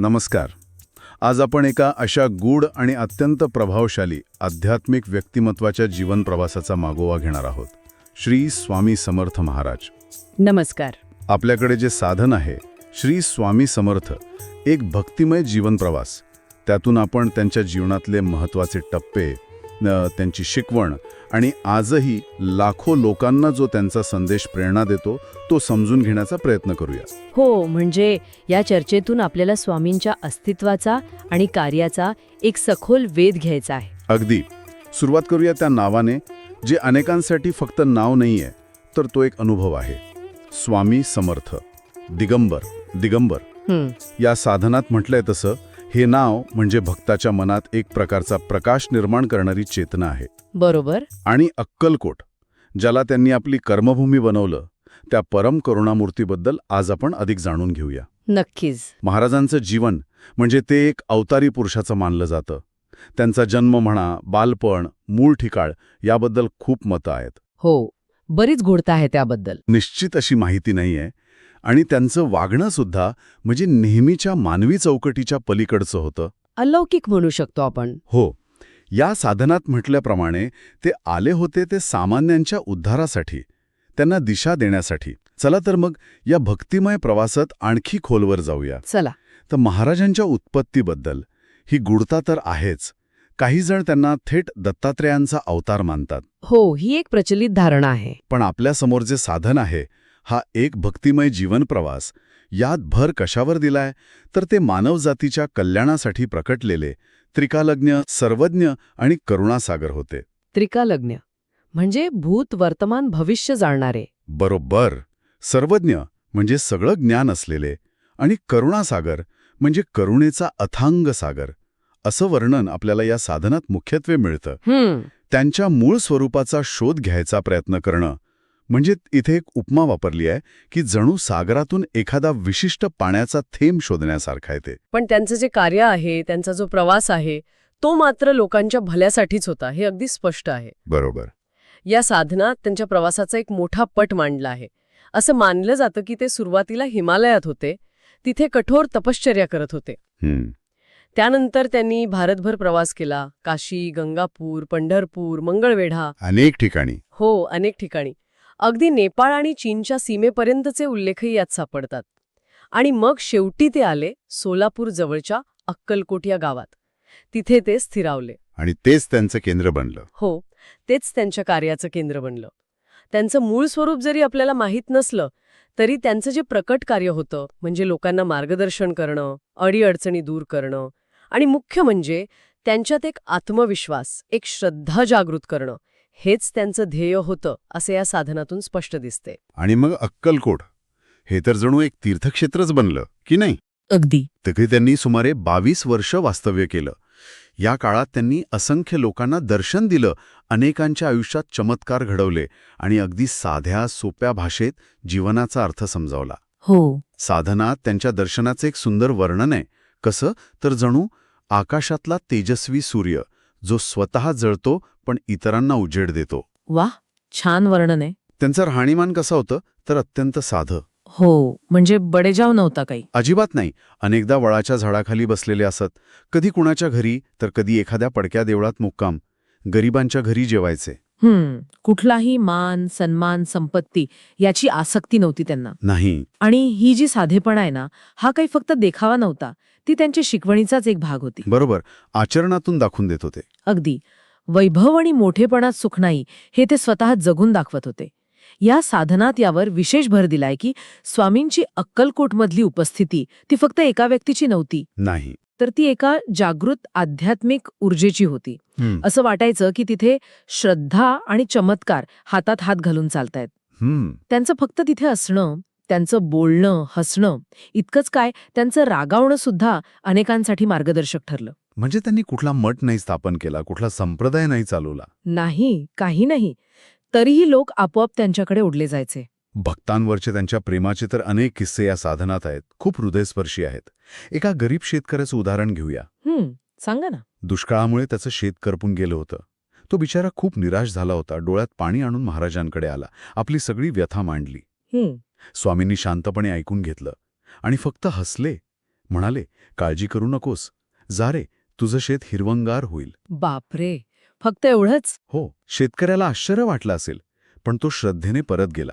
नमस्कार. आज आपण एका अशा गूढ आणि अत्यंत प्रभावशाली आध्यात्मिक व्यक्तिमत्वाच्या जीवन प्रवासाचा मागोवा घेणार आहोत. श्री स्वामी समर्थ महाराज. नमस्कार. आपल्याकडे जे साधन आहे श्री स्वामी समर्थ एक भक्तिमय जीवन प्रवास. त्यातून आपण त्यांच्या जीवनातले महत्त्वाचे टप्पे त्यांची शिकवण. आणि आजही लाखो लोकांना जो त्यांचा संदेश प्रेरणा देतो तो समजून घेण्याचा प्रयत्न करूया. हो म्हणजे या चर्चेतून आपल्याला स्वामींच्या अस्तित्वाचा आणि कार्याचा एक सखोल वेध घ्यायचा आहे. अगदी. सुरुवात करूया त्या नावाने जे अनेकांसाठी फक्त नाव नाही आहे तर तो एक अनुभव आहे. स्वामी समर्थ दिगंबर दिगंबर. या साधनात म्हटलंय तसं हे नाव म्हणजे भक्ताच्या मनात एक प्रकारचा प्रकाश निर्माण करणारी चेतना आहे. बरोबर. आणि अक्कलकोट ज्याला त्यांनी आपली कर्मभूमी बनवलं त्या परम करुणामूर्तीबद्दल आज आपण अधिक जाणून घेऊया. नक्कीच. महाराजांचं जीवन म्हणजे ते एक अवतारी पुरुषाचं मानलं जातं. त्यांचा जन्म म्हणा बालपण मूळ ठिकाळ याबद्दल खूप मतं आहेत. हो बरीच गुढता आहे त्याबद्दल. निश्चित अशी माहिती नाहीये आणि त्यांचं वागणं सुद्धा म्हणजे नेहमीच्या मानवी चौकटीच्या पलीकडचं होतं. अलौकिक म्हणू शकतो आपण. हो. या साधनात म्हटल्याप्रमाणे ते आले होते ते सामान्यांच्या उद्धारासाठी त्यांना दिशा देण्यासाठी. चला तर मग या भक्तिमय प्रवासात आणखी खोलवर जाऊया. चला. तर महाराजांच्या उत्पत्तीबद्दल ही गुढता तर आहेच काही जण त्यांना थेट दत्तात्रेयांचा अवतार मानतात. हो ही एक प्रचलित धारणा आहे. पण आपल्यासमोर जे साधन आहे हा एक भक्तिमय जीवन प्रवास. यात भर कशावर दिलाय? तर ते मानवजातीच्या कल्याणासाठी प्रकटलेले त्रिकालज्ञ सर्वज्ञ आणि करुणासागर होते. त्रिकालज्ञ म्हणजे भूत वर्तमान भविष्य जाणणारे. बरोबर. सर्वज्ञ म्हणजे सगळं ज्ञान असलेले आणि करुणासागर म्हणजे करुणेचा अथांग सागर. असं वर्णन आपल्याला या साधनात मुख्यत्वे मिळतं. त्यांच्या मूळ स्वरूपाचा शोध घ्यायचा प्रयत्न करणं म्हणजे इथे एक उपमा वापरली आहे की जणू सागरातून एखादा विशिष्ट पाण्याचा थेंब शोधण्यासारखा आहे ते. पण त्यांचं जे कार्य आहे त्यांचा जो प्रवास आहे तो मात्र लोकांच्या भल्यासाठीच होता हे अगदी स्पष्ट आहे. बरोबर. या साधनात त्यांच्या प्रवासाचा एक मोठा पट मांडला आहे. असं मानलं जातं की ते सुरुवातीला हिमालयात होते तिथे कठोर तपश्चर्या करत होते. त्यानंतर त्यांनी भारतभर प्रवास केला काशी गंगापूर पंढरपूर मंगळवेढा. अनेक ठिकाणी. हो अनेक ठिकाणी. अगदी नेपाळ आणि चीनच्या सीमेपर्यंतचे उल्लेखही यात सापडतात. आणि मग शेवटी ते आले सोलापूर जवळच्या अक्कलकोट या गावात. तिथे ते स्थिरावले. आणि तेच त्यांचं केंद्र बनलं. हो तेच त्यांच्या कार्याचं केंद्र बनलं. त्यांचं मूळ स्वरूप जरी आपल्याला माहीत नसलं तरी त्यांचं जे प्रकट कार्य होतं म्हणजे लोकांना मार्गदर्शन करणं अडीअडचणी दूर करणं आणि मुख्य म्हणजे त्यांच्यात एक आत्मविश्वास एक श्रद्धा जागृत करणं हेच त्यांचं ध्येय होतं असे या साधनातून स्पष्ट दिसते. आणि मग अक्कलकोट. हे तर जणू एक तीर्थक्षेत्रच बनलं की नाही? अगदी. तिथे त्यांनी सुमारे बावीस वर्ष वास्तव्य केलं. या काळात त्यांनी असंख्य लोकांना दर्शन दिलं अनेकांच्या आयुष्यात चमत्कार घडवले आणि अगदी साध्या सोप्या भाषेत जीवनाचा अर्थ समजावला. हो. साधनात त्यांच्या दर्शनाचं एक सुंदर वर्णन आहे. कसं? तर जणू आकाशातला तेजस्वी सूर्य जो स्वतः जळतो पण इतरांना उजेड देतो. वा छान वर्णन आहे. त्यांचं राहणीमान कसं होतं तर अत्यंत साधं. हो म्हणजे बडेजाव नव्हता काही. अजिबात नाही. अनेकदा वळाच्या झाडाखाली बसलेले असत. कधी कुणाच्या घरी तर कधी एखाद्या पडक्या देवळात मुक्काम. गरिबांच्या घरी जेवायचे. हम्म कुठलाही मान सन्मान संपत्ती याची आसक्ती नव्हती त्यांना. नाही. आणि ही जी साधेपणा आहे ना हा काही फक्त देखावा नव्हता. ती त्यांच्या शिकवणीचाच एक भाग होती. बरोबर. आचरणातून दाखवून देत होते. अगदी. वैभव आणि मोठेपणात सुख नाही हे ते स्वतः जगून दाखवत होते. या साधनात यावर विशेष भर दिलाय की स्वामींची अक्कलकोटमधली उपस्थिती ती फक्त एका व्यक्तीची नव्हती. नाही. तर ती एका जागृत आध्यात्मिक ऊर्जेची होती. असं वाटायचं की तिथे श्रद्धा आणि चमत्कार हातात हात घालून चालतायत. त्यांचं फक्त तिथे असणं त्यांचं बोलणं हसणं इतकंच काय त्यांचं रागावणं सुद्धा अनेकांसाठी मार्गदर्शक ठरलं. म्हणजे त्यांनी कुठला मठ नाही स्थापन केला कुठला संप्रदाय नाही चालवला? नाही काही नाही. तरीही लोक आपोआप त्यांच्याकडे ओढले जायचे. भक्तांवरचे त्यांच्या प्रेमाचे तर अनेक किस्से या साधनात आहेत. खूप हृदयस्पर्शी आहेत. एका गरीब शेतकऱ्याचं उदाहरण घेऊया. हम्म सांगा ना. दुष्काळामुळे त्याचं शेत करपून गेलं होतं. तो बिचारा खूप निराश झाला होता. डोळ्यात पाणी आणून महाराजांकडे आला. आपली सगळी व्यथा मांडली. हम्म. स्वामींनी शांतपणे ऐकून घेतलं आणि फक्त हसले. म्हणाले काळजी करू नकोस. जा रे तुझं शेत हिरवंगार होईल. बापरे! फक्त एवढंच? हो शेतकऱ्याला आश्चर्य वाटलं असेल पण तो श्रद्धेने परत गेला.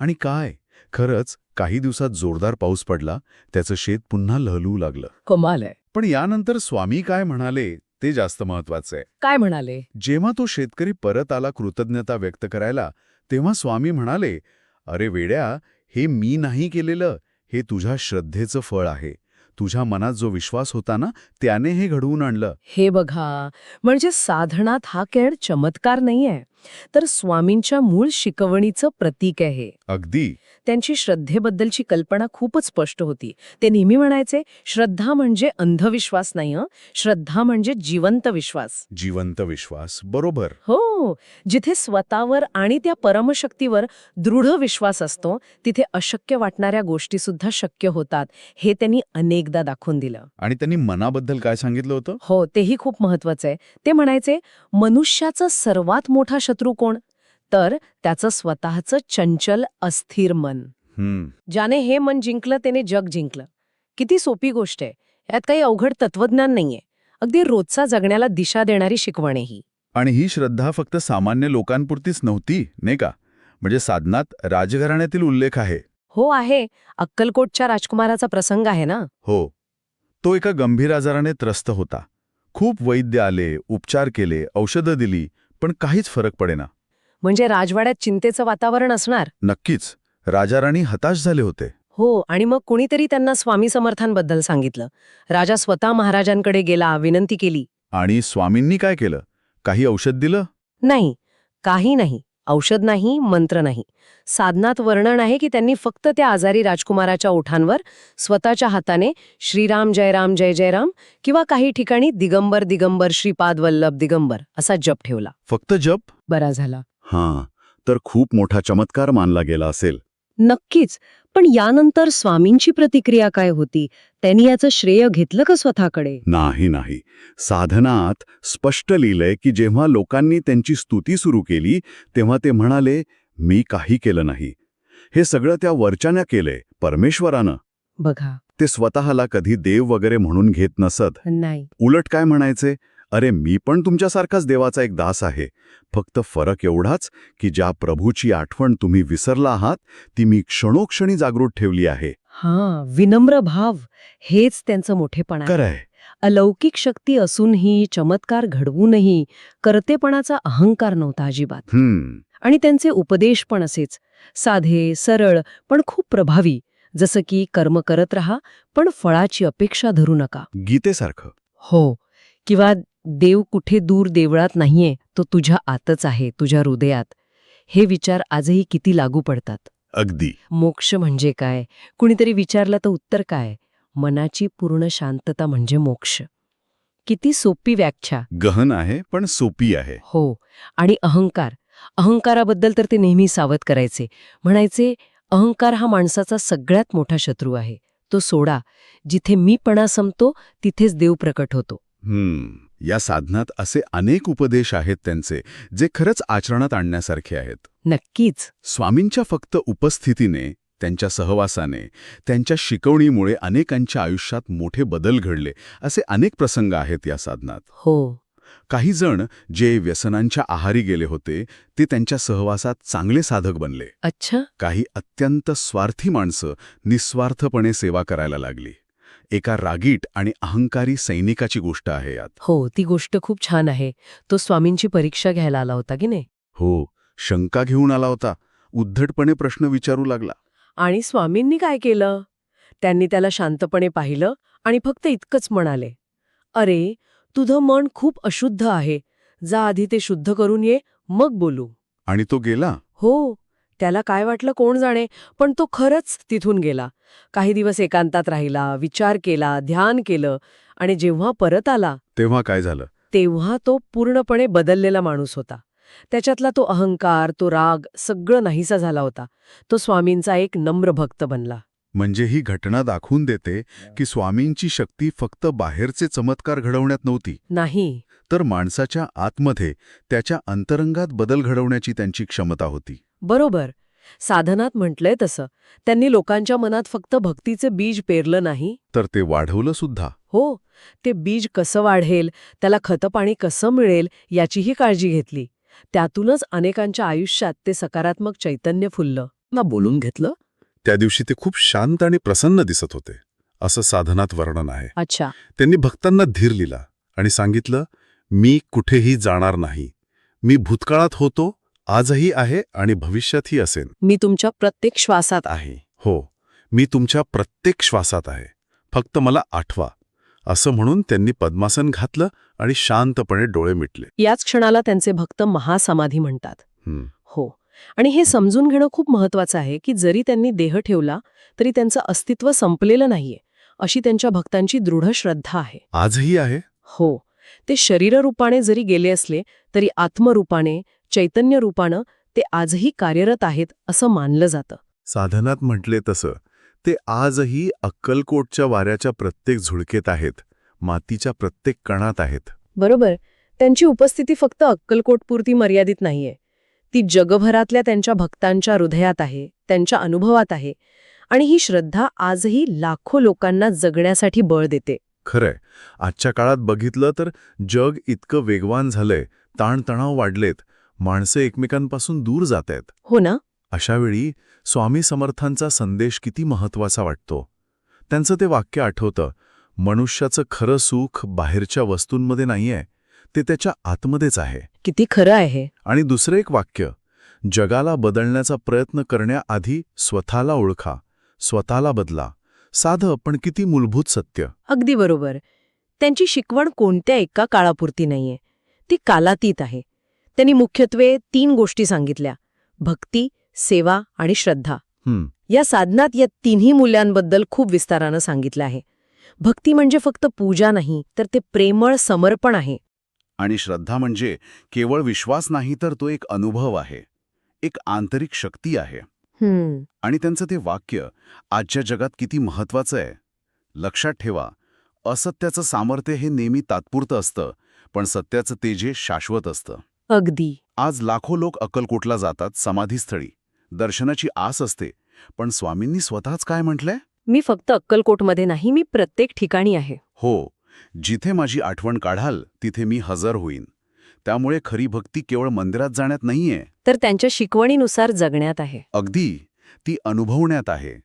आणि काय? खरंच काही दिवसात जोरदार पाऊस पडला त्याचं शेत पुन्हा लहलू लागलं. कमाल आहे. पण यानंतर स्वामी काय म्हणाले ते जास्त महत्वाचं आहे. काय म्हणाले? जेव्हा तो शेतकरी परत आला कृतज्ञता व्यक्त करायला तेव्हा स्वामी म्हणाले अरे वेड्या हे मी नाही केलेलं. हे तुझ्या श्रद्धेचं फळ आहे. तुझ्या मनात जो विश्वास होता ना त्याने हे घडवून आणलं. हे बघा म्हणजे साधनात हा खेळ चमत्कार नाहीये. तर स्वामींच्या मूळ शिकवणीचं प्रतीक आहे. अगदी. त्यांची श्रद्धेबद्दलची कल्पना खूपच स्पष्ट होती. ते नेहमी म्हणायचे श्रद्धा म्हणजे अंधविश्वास नाही श्रद्धा म्हणजे जिवंत विश्वास. जिवंत विश्वास बरोबर. हो. जिथे स्वतःवर आणि त्या परमशक्तीवर दृढ विश्वास असतो तिथे अशक्य वाटणाऱ्या गोष्टी सुद्धा शक्य होतात. हे त्यांनी अनेकदा दाखवून दिलं. आणि त्यांनी मनाबद्दल काय सांगितलं होतं? हो तेही खूप महत्वाचं आहे. ते म्हणायचे मनुष्याचा सर्वात मोठा शत्रू कोण? तर त्याचं स्वतःचं चंचल अस्थिर मन. ज्याने हे मन जिंकलं त्याने जग जिंकलं. किती सोपी गोष्ट आहे. यात काही अवघड तत्वज्ञान नाहीये. अगदी रोजचा जगण्याला दिशा देणारी शिकवण ही. आणि ही श्रद्धा फक्त सामान्य लोकांपुरतीच नव्हती नाही का? म्हणजे साधनात राजघराण्यातील उल्लेख आहे. हो आहे. अक्कलकोटच्या राजकुमाराचा प्रसंग आहे ना? हो. तो एका गंभीर आजाराने त्रस्त होता. खूप वैद्य आले उपचार केले औषधं दिली पण काहीच फरक पडेना. म्हणजे राजवाड्यात चिंतेचं वातावरण असणार? नक्कीच. राजाराणी हताश झाले होते. हो आणि मग कुणीतरी त्यांना स्वामी समर्थांबद्दल सांगितलं. राजा स्वतः महाराजांकडे गेला विनंती केली. आणि स्वामींनी काय केलं? काही औषध दिलं? नाही काही नाही. औषध नाही मंत्र नाही. साधनात वर्णन आहे की त्यांनी फक्त त्या आजारी राजकुमाराच्या ओठांवर स्वतःच्या हाताने श्रीराम जयराम जय जयराम किंवा काही ठिकाणी दिगंबर दिगंबर श्रीपाद वल्लभ दिगंबर असा जप ठेवला. फक्त जप? बरा झाला. हां तर खूप मोठा चमत्कार मानला गेला असेल. नक्कीच. पण यानंतर स्वामींची प्रतिक्रिया काय होती? त्यांनी याचं श्रेय घेतलं का स्वतःकडे? नाही नाही. साधनात स्पष्ट लिहिलंय की जेव्हा लोकांनी त्यांची स्तुती सुरू केली तेव्हा ते म्हणाले मी काही केलं नाही. हे सगळं त्या वरच्यानं केलंय परमेश्वरानं. बघा. ते स्वतःला कधी देव वगैरे म्हणून घेत नसत. नाही. उलट काय म्हणायचे? अरे मी पण तुमच्यासारखाच देवाचा एक दास आहे. फक्त फरक एवढाच की ज्या प्रभूची आठवण तुम्ही विसरला आहात ती मी क्षणोक्षणी जागृत ठेवली आहे. हा विनम्र भाव हेच त्यांचं मोठेपण आहे. खरंय. अलौकिक शक्ती असूनही चमत्कार घडवूनही कर्तेपणाचा अहंकार नव्हता अजिबात. हम्म. आणि त्यांचे उपदेश पण असेच. साधे सरळ पण खूप प्रभावी. जसं की कर्म करत राहा पण फळाची अपेक्षा धरू नका. गीतेसारखं. हो. किंवा देव कुठे दूर देवळात नाहीये तो तुझ्या आतच आहे तुझ्या हृदयात. हे विचार आजही किती लागू पडतात? अगदी. मोक्ष म्हणजे काय? कुणीतरी विचारलं तर उत्तर काय? मनाची पूर्ण शांतता म्हणजे मोक्ष. किती सोपी व्याख्या. गहन आहे पण सोपी आहे. हो आणि अहंकार. अहंकाराबद्दल तर ते नेहमी सावध करायचे. म्हणायचे अहंकार हा माणसाचा सगळ्यात मोठा शत्रू आहे. तो सोडा. जिथे मीपणा संपतो तिथेच देव प्रकट होतो. हम्म. या साधनात असे अनेक उपदेश आहेत त्यांचे जे खरंच आचरणात आणण्यासारखे आहेत. नक्कीच. स्वामींच्या फक्त उपस्थितीने त्यांच्या सहवासाने त्यांच्या शिकवणीमुळे अनेकांच्या आयुष्यात मोठे बदल घडले असे अनेक प्रसंग आहेत या साधनात. हो. काही जण जे व्यसनांच्या आहारी गेले होते ते त्यांच्या सहवासात चांगले साधक बनले. अच्छा. काही अत्यंत स्वार्थी माणसं निस्वार्थपणे सेवा करायला लागली. एका रागीट आणि अहंकारी सैनिकाची गोष्ट आहे यात. हो ती गोष्ट खूप छान आहे. तो स्वामींची परीक्षा घ्यायला आला होता की नाही? हो शंका घेऊन आला होता. उद्धटपणे प्रश्न विचारू लागला. आणि स्वामींनी काय केलं? त्यांनी त्याला शांतपणे पाहिलं आणि फक्त इतकंच म्हणाले अरे तुझं मन खूप अशुद्ध आहे. जा आधी ते शुद्ध करून ये मग बोलू. आणि तो गेला? हो त्याला काय वाटलं कोण जाणे पण तो खरंच तिथून गेला. काही दिवस एकांतात राहिला विचार केला ध्यान केलं आणि जेव्हा परत आला तेव्हा काय झालं? तेव्हा तो पूर्णपणे बदललेला माणूस होता. त्याच्यातला तो अहंकार तो राग सगळं नाहीसा झाला होता. तो स्वामींचा एक नम्र भक्त बनला. म्हणजे ही घटना दाखवून देते की स्वामींची शक्ती फक्त बाहेरचे चमत्कार घडवण्यात नव्हती. नाही. तर माणसाच्या आतमध्ये त्याच्या अंतरंगात बदल घडवण्याची त्यांची क्षमता होती. बरोबर. साधनात म्हटलंय तसं. त्यांनी लोकांच्या मनात फक्त भक्तीचे बीज पेरलं नाही? तर ते वाढवलं सुद्धा. हो. ते बीज कसं वाढेल? त्याला खतपाणी कसं मिळेल? याचीही काळजी घेतली. त्यातूनच अनेकांच्या आयुष्यात ते सकारात्मक चैतन्य फुललं. ना बोलून घेतलं? त्या दिवशी ते खूप शांत आणि प्रसन्न दिसत होते. असं साधनात वर्णन आहे. अच्छा. त्यांनी भक्तांना धीर लिला आणि सांगितलं मी कुठेही जाणार नाही. मी भूतकाळात होतो आजही आहे आणि भविष्यातही असेन मी तुमच्या प्रत्येक श्वासात आहे. हो मी तुमच्या प्रत्येक श्वासात आहे. फक्त मला आठवा. असं म्हणून त्यांनी पद्मासन घातलं आणि शांतपणे डोळे मिटले. याच क्षणाला त्यांचे भक्त महासमाधी म्हणतात. हं, हो. आणि हे समजून घेणं खूप महत्वाचं आहे की जरी त्यांनी देह ठेवला तरी त्यांचं अस्तित्व संपलेलं नाहीये अशी त्यांच्या भक्तांची दृढ श्रद्धा आहे. आजही आहे? हो. ते शरीररूपाने जरी गेले असले तरी आत्मरूपाने चैतन्य रूपानं ते आजही कार्यरत आहेत असं मानलं जातं. साधनात म्हटले तसं ते आजही अक्कलकोटच्या वाऱ्याच्या प्रत्येक झुळकेत आहेत मातीच्या प्रत्येक कणात आहेत. बरोबर त्यांची उपस्थिती फक्त अक्कलकोटपुरती मर्यादित नाहीये. ती जगभरातल्या त्यांच्या भक्तांच्या हृदयात आहे त्यांच्या अनुभवात आहे आणि ही श्रद्धा आजही लाखो लोकांना जगण्यासाठी बळ देते. खरंय. आजच्या काळात बघितलं तर जग इतकं वेगवान झालंय ताणतणाव वाढलेत माणसं एकमेकांपासून दूर जात आहेत हो ना? अशावेळी स्वामी समर्थांचा संदेश किती महत्त्वाचा वाटतो. त्यांचं ते वाक्य आठवतं मनुष्याचं खरं सुख बाहेरच्या वस्तूंमध्ये नाहीये ते त्याच्या आतमध्येच आहे. किती खरं आहे. आणि दुसरं एक वाक्य जगाला बदलण्याचा प्रयत्न करण्याआधी स्वतःला ओळखा स्वतःला बदला. साधं पण किती मूलभूत सत्य. अगदी बरोबर. त्यांची शिकवण कोणत्या एका काळापुरती नाहीये. ती कालातीत आहे. त्यांनी मुख्यत्वे तीन गोष्टी सांगितल्या. भक्ती सेवा आणि श्रद्धा. या साधनात या तिन्ही मूल्यांबद्दल खूप विस्तारानं सांगितलं आहे. भक्ती म्हणजे फक्त पूजा नाही तर ते प्रेमळ समर्पण आहे. आणि श्रद्धा म्हणजे केवळ विश्वास नाही तर तो एक अनुभव आहे. एक आंतरिक शक्ती आहे. आणि त्यांचं ते वाक्य आजच्या जगात किती महत्वाचं आहे लक्षात ठेवा. असत्याचं सामर्थ्य हे नेहमी तात्पुरतं असतं पण सत्याचं तेज शाश्वत असतं. अगदी. आज लाखो लोक अक्कलकोटला जातात समाधीस्थळी. दर्शनाची आस असते पण स्वामींनी स्वतःच काय म्हटलंय? मी फक्त अक्कलकोटमध्ये नाही मी प्रत्येक ठिकाणी आहे. हो जिथे माझी आठवण काढाल तिथे मी हजर होईन. त्यामुळे खरी भक्ती केवळ मंदिरात जाण्यात नाहीये. तर त्यांच्या शिकवणीनुसार जगण्यात आहे. अगदी ती अनुभवण्यात आहे.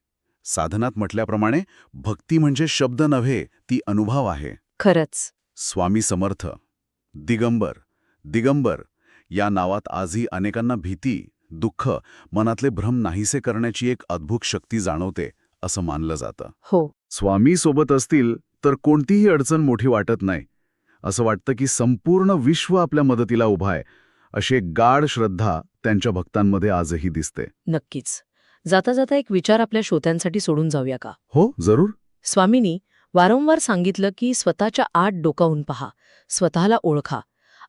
साधनात म्हटल्याप्रमाणे भक्ती म्हणजे शब्द नव्हे ती अनुभव आहे. खरंच. स्वामी समर्थ. दिगंबर. दिगंबर या नावात आजही अनेकांना भीती दुःख मनातले भ्रम नाहीसे करण्याची एक अद्भुत शक्ती जाणवते असं मानलं जातं. हो. स्वामी सोबत असतील तर कोणतीही अडचण मोठी वाटत नाही. असं वाटतं की संपूर्ण विश्व आपल्या मदतीला उभा आहे अशी एक गाढ श्रद्धा त्यांच्या भक्तांमध्ये आजही दिसते. नक्कीच. जाता जाता एक विचार आपल्या श्रोत्यांसाठी सोडून जाऊया का? हो जरूर. स्वामींनी वारंवार सांगितलं की स्वतःच्या आत डोकावून पहा स्वतःला ओळखा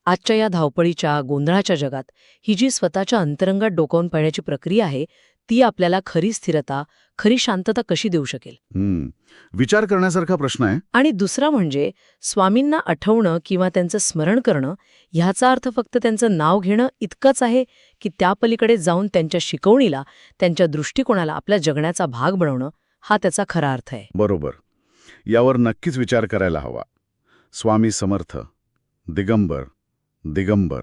आजच्या या धावपळीच्या गोंधळाच्या जगात ही जी स्वतःच्या अंतरंगात डोकावून पाहण्याची प्रक्रिया आहे ती आपल्याला खरी स्थिरता खरी शांतता कशी देऊ शकेल? हम्म. विचार करण्यासारखा प्रश्न आहे. आणि दुसरा म्हणजे स्वामींना आठवणं किंवा त्यांचं स्मरण करणं ह्याचा अर्थ फक्त त्यांचं नाव घेणं इतकंच आहे की त्या पलीकडे जाऊन त्यांच्या शिकवणीला त्यांच्या दृष्टिकोनाला आपल्या जगण्याचा भाग बनवणं हा त्याचा खरा अर्थ आहे. बरोबर. यावर नक्कीच विचार करायला हवा. स्वामी समर्थ दिगंबर दिगंबर